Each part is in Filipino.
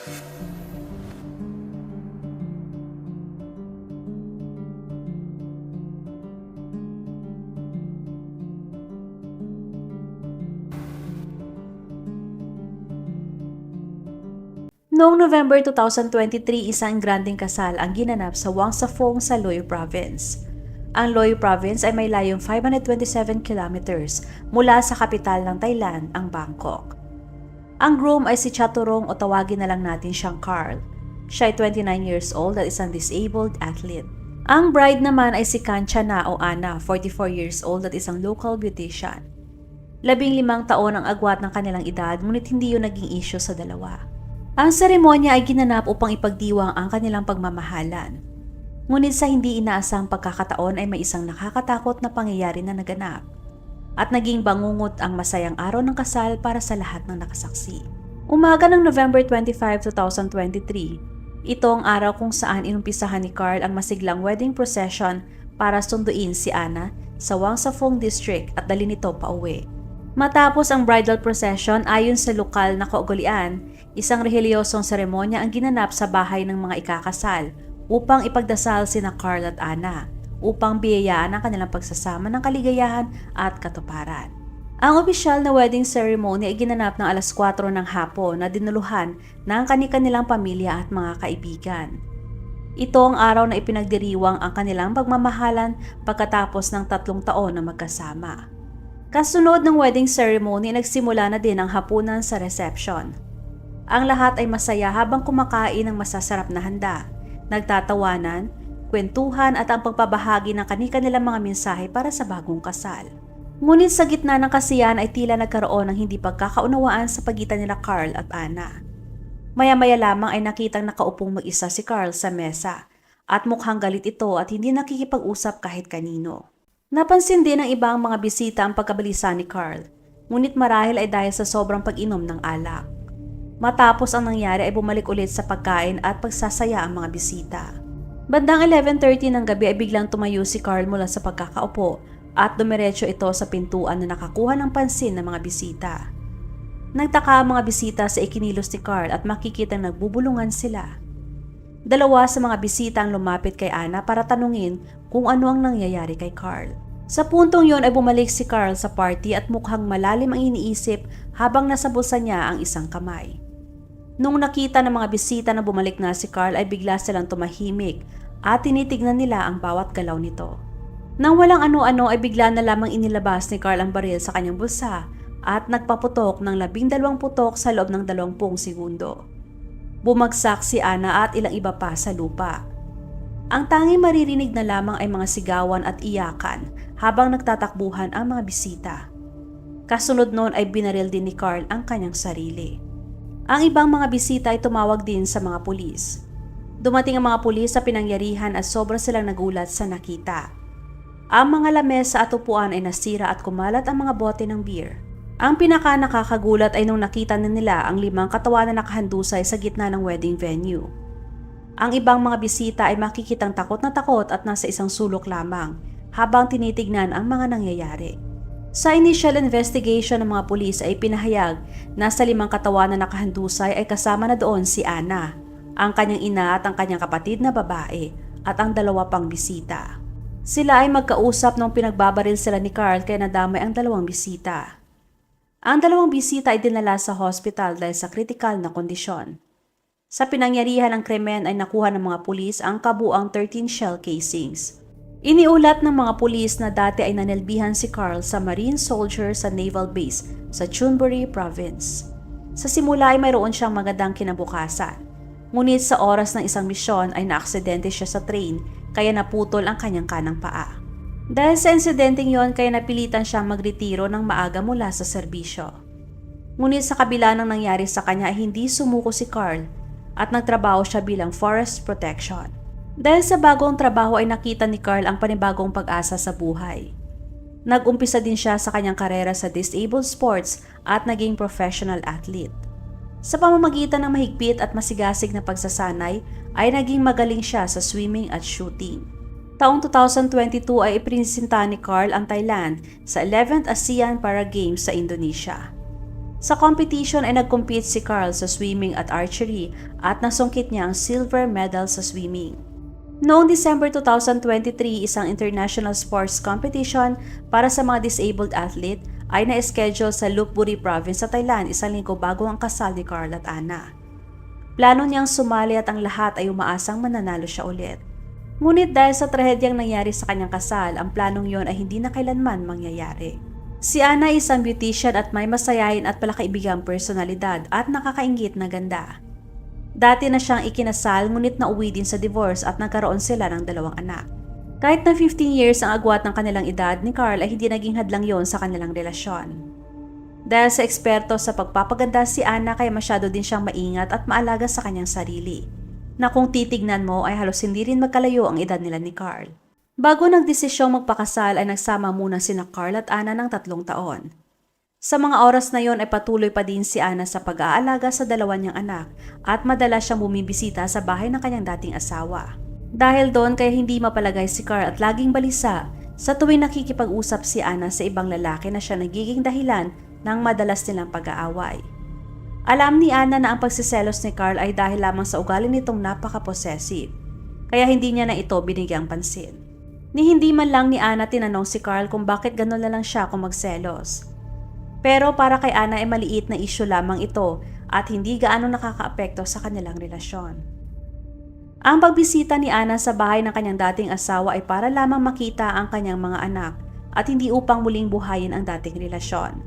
Noong November 2023, isang granding kasal ang ginanap sa Wangsafong sa Loy Province. Ang Loy Province ay may layong 527 kilometers mula sa kapital ng Thailand, ang Bangkok. Ang groom ay si Chaturong o tawagin na lang natin siyang Carl. Siya ay 29 years old at isang disabled athlete. Ang bride naman ay si Kanchana o Ana, 44 years old at isang local beautician. Labing limang taon ang agwat ng kanilang edad ngunit hindi yun naging issue sa dalawa. Ang seremonya ay ginanap upang ipagdiwang ang kanilang pagmamahalan. Ngunit sa hindi inaasang pagkakataon ay may isang nakakatakot na pangyayari na naganap at naging bangungot ang masayang araw ng kasal para sa lahat ng nakasaksi. Umaga ng November 25, 2023, ito ang araw kung saan inumpisahan ni Carl ang masiglang wedding procession para sunduin si Ana sa Wangsafong District at dali nito pauwi. Matapos ang bridal procession ayon sa lokal na kaugalian, isang relihiyosong seremonya ang ginanap sa bahay ng mga ikakasal upang ipagdasal sina Carl at Ana upang biyayaan ang kanilang pagsasama ng kaligayahan at katuparan. Ang opisyal na wedding ceremony ay ginanap ng alas 4 ng hapon na dinuluhan ng kani-kanilang pamilya at mga kaibigan. Ito ang araw na ipinagdiriwang ang kanilang pagmamahalan pagkatapos ng tatlong taon na magkasama. Kasunod ng wedding ceremony, nagsimula na din ang hapunan sa reception. Ang lahat ay masaya habang kumakain ng masasarap na handa, nagtatawanan, kwentuhan at ang pagpabahagi ng kani-kanilang mga mensahe para sa bagong kasal. Ngunit sa gitna ng kasiyahan ay tila nagkaroon ng hindi pagkakaunawaan sa pagitan nila Carl at Anna. Maya-maya lamang ay nakitang nakaupong mag-isa si Carl sa mesa at mukhang galit ito at hindi nakikipag-usap kahit kanino. Napansin din ng ibang mga bisita ang pagkabalisa ni Carl, ngunit marahil ay dahil sa sobrang pag-inom ng alak. Matapos ang nangyari ay bumalik ulit sa pagkain at pagsasaya ang mga bisita. Bandang 11.30 ng gabi ay biglang tumayo si Carl mula sa pagkakaupo at dumiretso ito sa pintuan na nakakuha ng pansin ng mga bisita. Nagtaka ang mga bisita sa ikinilos ni Carl at makikita nagbubulungan sila. Dalawa sa mga bisita ang lumapit kay Ana para tanungin kung ano ang nangyayari kay Carl. Sa puntong yon ay bumalik si Carl sa party at mukhang malalim ang iniisip habang nasa bulsa niya ang isang kamay. Nung nakita ng mga bisita na bumalik na si Carl ay bigla silang tumahimik at tinitignan nila ang bawat galaw nito. Nang walang ano-ano ay bigla na lamang inilabas ni Carl ang baril sa kanyang bulsa at nagpaputok ng labing dalawang putok sa loob ng dalawampung segundo. Bumagsak si Ana at ilang iba pa sa lupa. Ang tanging maririnig na lamang ay mga sigawan at iyakan habang nagtatakbuhan ang mga bisita. Kasunod noon ay binaril din ni Carl ang kanyang sarili. Ang ibang mga bisita ay tumawag din sa mga pulis. Dumating ang mga pulis sa pinangyarihan at sobra silang nagulat sa nakita. Ang mga lamesa at upuan ay nasira at kumalat ang mga bote ng beer. Ang pinaka nakakagulat ay nung nakita na nila ang limang katawan na nakahandusay sa gitna ng wedding venue. Ang ibang mga bisita ay makikitang takot na takot at nasa isang sulok lamang habang tinitignan ang mga nangyayari. Sa initial investigation ng mga pulis ay pinahayag na sa limang katawan na nakahandusay ay kasama na doon si Ana, ang kanyang ina at ang kanyang kapatid na babae at ang dalawa pang bisita. Sila ay magkausap nung pinagbabaril sila ni Carl kaya nadamay ang dalawang bisita. Ang dalawang bisita ay dinala sa hospital dahil sa kritikal na kondisyon. Sa pinangyarihan ng krimen ay nakuha ng mga pulis ang kabuang 13 shell casings. Iniulat ng mga pulis na dati ay nanilbihan si Carl sa Marine soldier sa naval base sa Chunbury Province. Sa simula ay mayroon siyang magandang kinabukasan. Ngunit sa oras ng isang misyon ay naaksidente siya sa train kaya naputol ang kanyang kanang paa. Dahil sa insidenteng yon kaya napilitan siyang magretiro ng maaga mula sa serbisyo. Ngunit sa kabila ng nangyari sa kanya ay hindi sumuko si Carl at nagtrabaho siya bilang forest protection. Dahil sa bagong trabaho ay nakita ni Carl ang panibagong pag-asa sa buhay. Nag-umpisa din siya sa kanyang karera sa disabled sports at naging professional athlete. Sa pamamagitan ng mahigpit at masigasig na pagsasanay ay naging magaling siya sa swimming at shooting. Taong 2022 ay iprinisenta ni Carl ang Thailand sa 11th ASEAN Para Games sa Indonesia. Sa competition ay nag-compete si Carl sa swimming at archery at nasungkit niya ang silver medal sa swimming. Noong December 2023, isang international sports competition para sa mga disabled athlete ay na-schedule sa Lopburi Province sa Thailand isang linggo bago ang kasal ni Carl at Anna. Plano niyang sumali at ang lahat ay umaasang mananalo siya ulit. Ngunit dahil sa trahedyang nangyari sa kanyang kasal, ang planong yon ay hindi na kailanman mangyayari. Si Anna ay isang beautician at may masayahin at palakaibigang personalidad at nakakaingit na ganda. Dati na siyang ikinasal ngunit nauwi din sa divorce at nagkaroon sila ng dalawang anak. Kahit na 15 years ang agwat ng kanilang edad ni Carl ay hindi naging hadlang yon sa kanilang relasyon. Dahil sa eksperto sa pagpapaganda si Anna kaya masyado din siyang maingat at maalaga sa kanyang sarili. Na kung titignan mo ay halos hindi rin magkalayo ang edad nila ni Carl. Bago nagdesisyong magpakasal ay nagsama muna sina Carl at Anna ng tatlong taon. Sa mga oras na yon ay patuloy pa din si Anna sa pag-aalaga sa dalawa niyang anak at madalas siyang bumibisita sa bahay ng kanyang dating asawa. Dahil doon kaya hindi mapalagay si Carl at laging balisa sa tuwing nakikipag-usap si Anna sa ibang lalaki na siya nagiging dahilan ng madalas nilang pag-aaway. Alam ni Anna na ang pagsiselos ni Carl ay dahil lamang sa ugali nitong napaka-possessive, kaya hindi niya na ito binigyang pansin. Ni hindi man lang ni Anna tinanong si Carl kung bakit gano'n na lang siya kung magselos. Pero para kay Anna ay maliit na isyu lamang ito at hindi gaano nakakaapekto sa kanilang relasyon. Ang pagbisita ni Anna sa bahay ng kanyang dating asawa ay para lamang makita ang kanyang mga anak at hindi upang muling buhayin ang dating relasyon.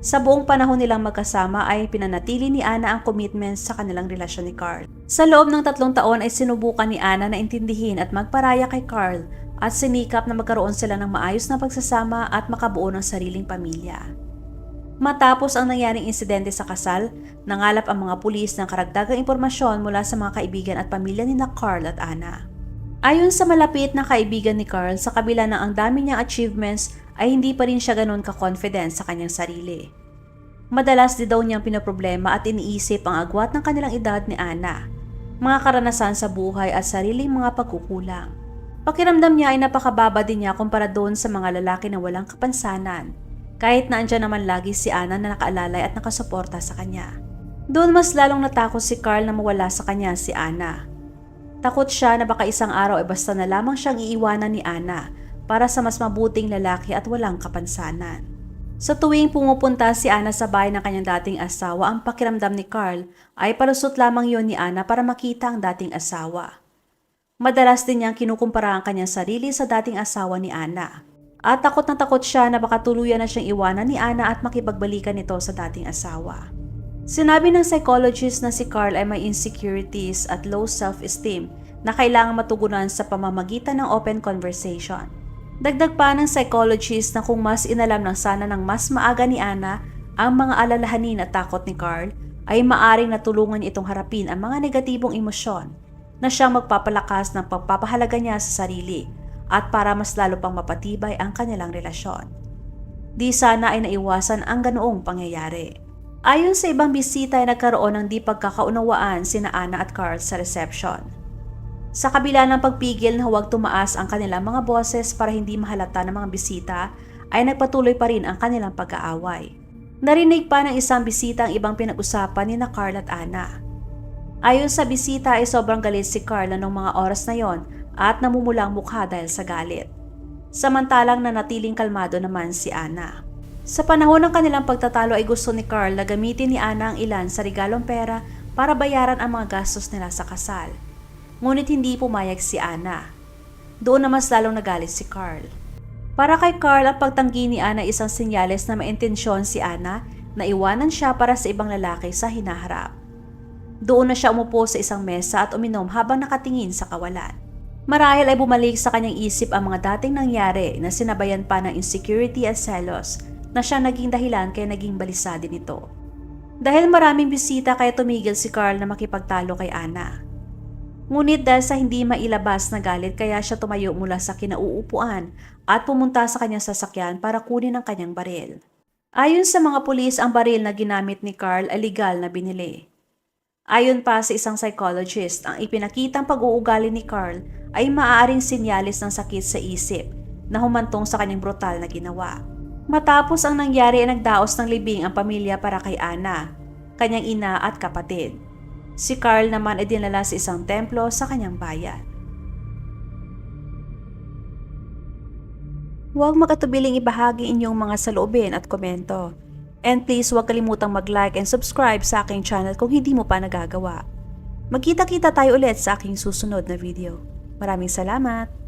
Sa buong panahon nilang magkasama ay pinanatili ni Anna ang commitment sa kanilang relasyon ni Carl. Sa loob ng tatlong taon ay sinubukan ni Anna na intindihin at magparaya kay Carl at sinikap na magkaroon sila ng maayos na pagsasama at makabuo ng sariling pamilya. Matapos ang nangyaring insidente sa kasal, nangalap ang mga pulis ng karagdagang impormasyon mula sa mga kaibigan at pamilya ni na Carl at Anna. Ayon sa malapit na kaibigan ni Carl, sa kabila ng ang dami niyang achievements ay hindi pa rin siya ganun ka-confident sa kanyang sarili. Madalas di daw niyang pinoproblema at iniisip ang agwat ng kanilang edad ni Anna, mga karanasan sa buhay at sariling mga pagkukulang. Pakiramdam niya ay napakababa din niya kumpara doon sa mga lalaki na walang kapansanan, kahit na andyan naman lagi si Anna na nakaalalay at nakasuporta sa kanya. Doon mas lalong natakot si Carl na mawala sa kanya si Anna. Takot siya na baka isang araw ay basta na lamang siyang iiwanan ni Anna para sa mas mabuting lalaki at walang kapansanan. Sa tuwing pumupunta si Anna sa bahay ng kanyang dating asawa, ang pakiramdam ni Carl ay palusot lamang yon ni Anna para makita ang dating asawa. Madalas din niyang kinukumpara ang kanyang sarili sa dating asawa ni Anna. At takot na takot siya na baka tuluyan na siyang iwanan ni Anna at makipagbalikan ito sa dating asawa. Sinabi ng psychologist na si Carl ay may insecurities at low self-esteem na kailangang matugunan sa pamamagitan ng open conversation. Dagdag pa ng psychologist na kung mas inalam ng sana ng mas maaga ni Anna ang mga alalahanin at takot ni Carl, ay maaring natulungan itong harapin ang mga negatibong emosyon na siyang magpapalakas ng pagpapahalaga niya sa sarili at para mas lalo pang mapatibay ang kanilang relasyon. Di sana ay naiwasan ang ganoong pangyayari. Ayon sa ibang bisita ay nagkaroon ng di pagkakaunawaan sina Anna at Carl sa reception. Sa kabila ng pagpigil na huwag tumaas ang kanilang mga boses para hindi mahalata ng mga bisita, ay nagpatuloy pa rin ang kanilang pag-aaway. Narinig pa ng isang bisita ang ibang pinag-usapan ni na Carl at Anna. Ayon sa bisita ay sobrang galit si Carl noong mga oras na yon at namumulang mukha dahil sa galit. Samantalang nanatiling kalmado naman si Anna. Sa panahon ng kanilang pagtatalo ay gusto ni Carl na gamitin ni Anna ang ilan sa regalong pera para bayaran ang mga gastos nila sa kasal. Ngunit hindi pumayag si Anna. Doon na mas lalong nagalit si Carl. Para kay Carl, ang pagtanggi ni Anna isang senyales na may intensyon si Anna na iwanan siya para sa ibang lalaki sa hinaharap. Doon na siya umupo sa isang mesa at uminom habang nakatingin sa kawalan. Marahil ay bumalik sa kanyang isip ang mga dating nangyari na sinabayan pa ng insecurity at selos na siya naging dahilan kaya naging balisa din ito. Dahil maraming bisita kaya tumigil si Carl na makipagtalo kay Anna. Ngunit dahil sa hindi mailabas na galit kaya siya tumayo mula sa kinauupuan at pumunta sa kanyang sasakyan para kunin ang kanyang baril. Ayon sa mga pulis, ang baril na ginamit ni Carl ay legal na binili. Ayon pa sa isang psychologist, ang ipinakitang pag-uugali ni Carl ay maaaring sinyalis ng sakit sa isip na humantong sa kanyang brutal na ginawa. Matapos ang nangyari ay nagdaos ng libing ang pamilya para kay Ana, kanyang ina at kapatid. Si Carl naman ay dinala sa isang templo sa kanyang bayan. Huwag makatubiling ibahagi inyong mga saloobin at komento. And please huwag kalimutang mag-like and subscribe sa aking channel kung hindi mo pa nagagawa. Magkita-kita tayo ulit sa aking susunod na video. Maraming salamat!